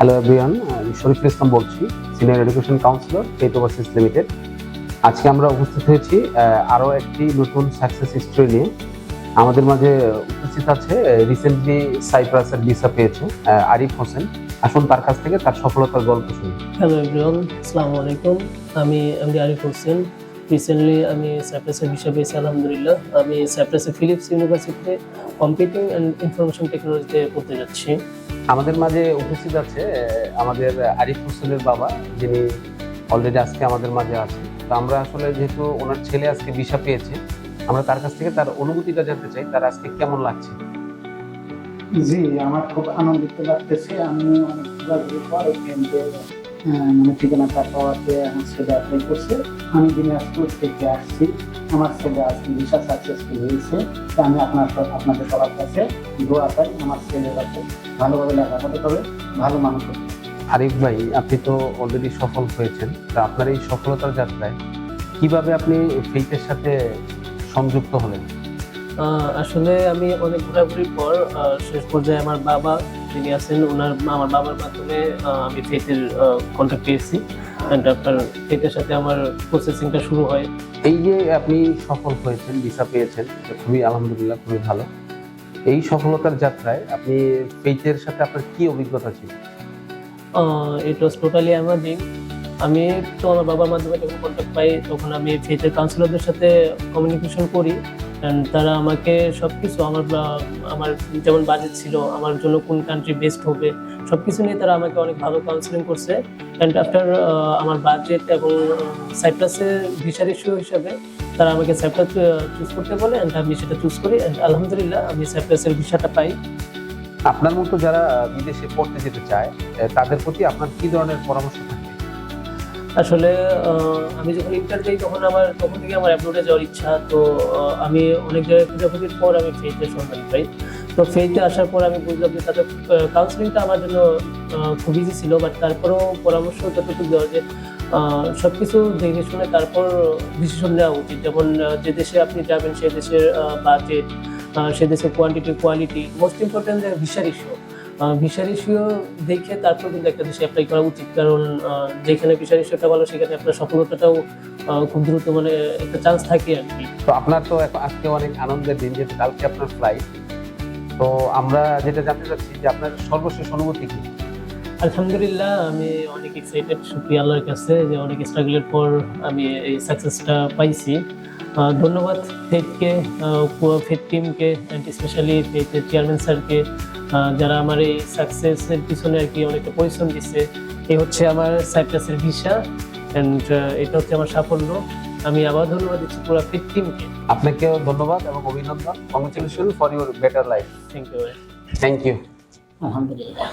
Hello everyone আমি শরীফুল ইসলাম বলছি senior education counsellor পেট ওভারসিজ লিমিটেড আজকে আমরা উপস্থিত হয়েছি আরও একটি নতুন সাকসেস স্টোরি নিয়ে। আমাদের মাঝে উপস্থিত আছে রিসেন্টলি সাইপ্রাসের ভিসা পেয়েছে আরিফ হোসেন। আসুন তার কাছ থেকে তার সফলতার গল্প শুনি। হ্যালো এভরিওয়ান আসসালামু আলাইকুম। আমি এমডি আরিফ হোসেন। রিসেন্টলি আমি সাইপ্রাসের বিষয় পেয়েছি, আলহামদুলিল্লাহ। আমি সাইপ্রাসের ফিলিপস ইউনিভার্সিটিতে কম্পিউটিং অ্যান্ড ইনফরমেশন টেকনোলজিতে পড়তে যাচ্ছি। আমাদের মাঝে উপস্থিত আছে আমাদের আরিফ হোসেনের বাবা, যিনি অলরেডি আজকে আমাদের মাঝে আছে তো আমরা আসলে যেহেতু ওনার ছেলে আজকে বিষা পেয়েছে, আমরা তার কাছ থেকে তার অনুভূতিটা জানতে চাই, তার আজকে কেমন লাগছে? জি, আমার খুব আনন্দিত লাগতেছে। আমি অনেক মানে ঠিকানাটা পাওয়াতে আমার ছেলে অ্যাপ্লাই করছে আমি দিনাজপুর থেকে আসছি। আমার ছেলে আজকে ভিসা সাকসেসফুল হয়েছে তা আমি আপনার আপনাদের সবার কাছে দোয়া পাই আমার ছেলে যাতে ভালোভাবে লেখাপড়া করে ভালো মানুষ হবে। আরিফ ভাই আপনি তো অলরেডি সফল হয়েছেন। তা আপনার এই সফলতার যাত্রায় কীভাবে আপনি ফেইথের সাথে সংযুক্ত হলেন? আহ, আসলে আমি অনেক ঘোরাঘুরির পর শেষ পর্যায়ে আমার বাবা যিনি আছেন ওনার আমার বাবার মাধ্যমে আমি ফেথের কন্ট্যাক্ট পেয়েছি। অ্যান্ড আফটার ফেথের সাথে আমার প্রসেসিংটা শুরু হয়। এই যে আপনি সফল হয়েছেন ভিসা পেয়েছেন খুবই আলহামদুলিল্লাহ খুবই ভালো। এই সফলতার যাত্রায় আপনি ফেইথের সাথে আপনার কি অভিজ্ঞতা ছিল? ইট ওয়াজ টোটালি অ্যামাজিং আমি তো আমার বাবার মাধ্যমে যখন কন্ট্যাক্ট পাই তখন আমি ফেথের কাউন্সিলরদের সাথে কমিউনিকেশন করি। অ্যান্ড তারা আমাকে সব কিছু আমার আমার যেমন বাজেট ছিল, আমার জন্য কোন কান্ট্রি বেস্ট হবে সব কিছু নিয়ে তারা আমাকে অনেক ভালো কাউন্সিলিং করছে। অ্যান্ড আফটার আমার বাজেট এবং সাইপ্রাসের ভিসার ইস্যু হিসাবে তারা আমাকে সাইপ্রাস চুজ করতে বলে অ্যান্ড আমি সেটা চুজ করি অ্যান্ড আলহামদুলিল্লাহ আমি সাইপ্রাসের ভিসাটা পাই। আপনার মতো যারা বিদেশে পড়তে যেতে চায় তাদের প্রতি আপনার কি ধরনের পরামর্শ আসলে আমি যখন ইন্টার যাই তখন আমার, তখন থেকে আমার অ্যাপলোডে যাওয়ার ইচ্ছা। তো আমি অনেক জায়গায় খোঁজাখুঁজির পর আমি ফেইতে সন্ধান পাই তো ফেইতে আসার পর আমি বুঝলাম যে তাদের কাউন্সিলিংটা আমার জন্য খুব ইজি ছিল। বাট তারপরেও পরামর্শ যতটুকু দেওয়া যে সব কিছু দেখে শুনে তারপর ডিসিশন নেওয়া উচিত। যেমন যে দেশে আপনি যাবেন সেই দেশের বাজেট সে দেশের কোয়ান্টিটি কোয়ালিটি মোস্ট ইম্পর্টেন্ট ভিসার ইস্যু ভিসার ইস্যু দেখে তারপর কিন্তু একটা দেশে অ্যাপ্লাই করা উচিত। কারণ যেখানে ভিসার ইস্যুটা ভালো সেখানে আপনার সফলতাটাও খুব দ্রুত মানে একটা চান্স থাকে আর কি। তো আপনার তো আজকে অনেক আনন্দের দিন যেহেতু কালকে আপনার ফ্লাইট তো আমরা যেটা জানতে চাচ্ছি যে আপনার সর্বশেষ অনুভূতি কি? আলহামদুলিল্লাহ আমি অনেক এক্সাইটেড শুক্রিয়া আল্লাহর কাছে যে অনেক স্ট্রাগলের পর আমি এই সাকসেসটা পাইছি। ধন্যবাদ পুরো ফেথ টিমকে অ্যান্ড স্পেশালি ফেথের চেয়ারম্যান স্যারকে যারা আমার এই সাকসেসের পিছনে আর কি অনেকটা পরিশ্রম দিচ্ছে। এই হচ্ছে আমার সাইপ্রাসের ভিসা অ্যান্ড এটা হচ্ছে আমার সাফল্য। আমি আবার ধন্যবাদ দিচ্ছি পুরো ফেথ টিমকে। আপনাকেও ধন্যবাদ এবং অভিনন্দন। Congratulation for your better life thank you thank you আলহামদুলিল্লাহ।